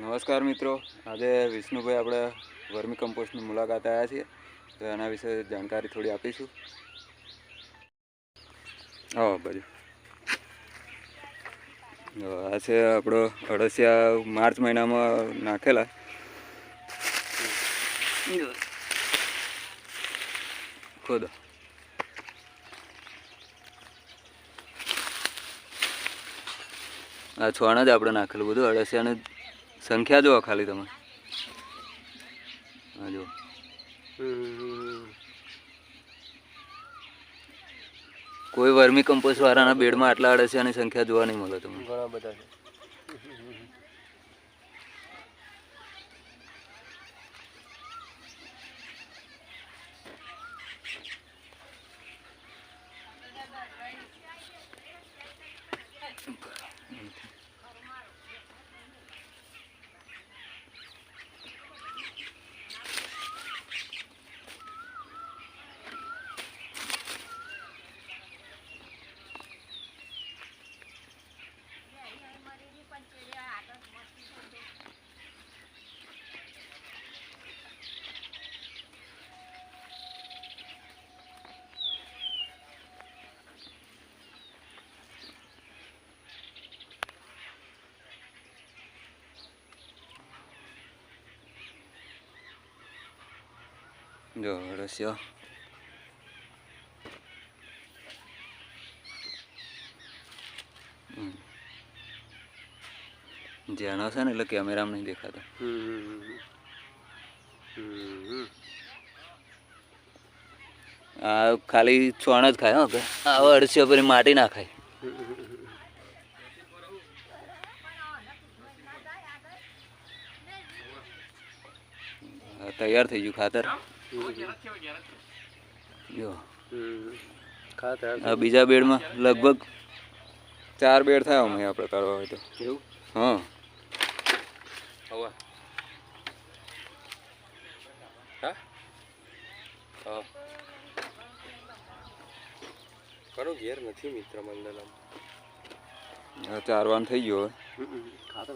નમસ્કાર મિત્રો. આજે વિષ્ણુભાઈ આપણે વર્મી કમ્પોસ્ટની મુલાકાત આવ્યા છીએ. તો એના વિશે જાણકારી થોડી આપીશું. હા, બાજુ. આ છે આપણો અળસિયા માર્ચ મહિનામાં નાખેલા. ખુદ. આ છોણ જ આપણે નાખેલું બધું, અળસિયાની સંખ્યા જુઓ ખાલી તમે. હા કોઈ વર્મી કમ્પોસ્ટ વાળાના બેડમાં આટલા અળસિયાની સંખ્યા જોવા નહીં મળે તમને. ઘણા બધા છે. જો હમ. જેનો છે ને એટલે કેમેરામાં નહીં દેખાતા આ ખાલી છોણ જ ખાય હવે આવા અળસિયા પર માટી ના ખાય તૈયાર થઈ ગયું ખાતર જો આ બીજા બેડમાં લગભગ ચાર બેડ થાય અમે આપણે કરવા હોય તો. એવું? હા. હવા. હા? હા. કરું ઘેર નથી મિત્ર મંડલમ ચારવાન થઈ ગયો હવે.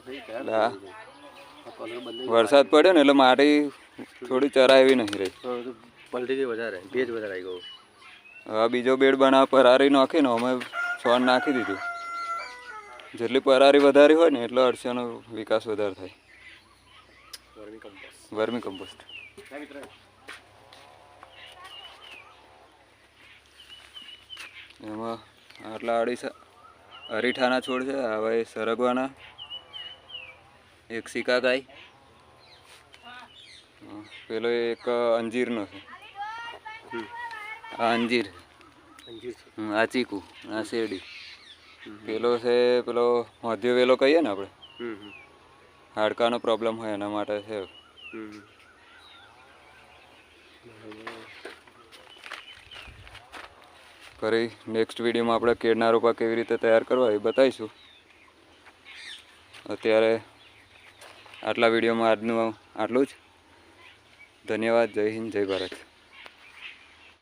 થઈ બદલાઈ વરસાદ પડ્યો ને એટલે માટી થોડી ચરાવી નહીં રહી. પલટી ગઈ વધારે ભેજ વધારે આવી ગયો. હવે બીજો બેડ બનાવ પરારી નાખીને અમે છોડ નાખી દીધું. જેટલી પરારી વધારી હોય ને એટલો અરસાનો વિકાસ વધારે થાય. વર્મી કમ્પોસ્ટ એમાં આટલા અઢી અરીઠાના છોડ છે હવે સરગવાના. એક સિકા ગાય. પેલો એક અંજીરનો છે. આ અંજીર. આ ચીકુ આ શેરડી. પેલો છે પેલો મધ્ય વેલો કહીએ ને આપણે? હાડકાનો પ્રોબ્લેમ હોય એના માટે છે. ફરી નેક્સ્ટ વિડીયોમાં આપણે કેળના રોપા કેવી રીતે તૈયાર કરવા એ બતાવીશું. અત્યારે આટલા વિડીયોમાં આજનું આટલું જ. ધન્યવાદ. જય હિન્દ જય ભારત.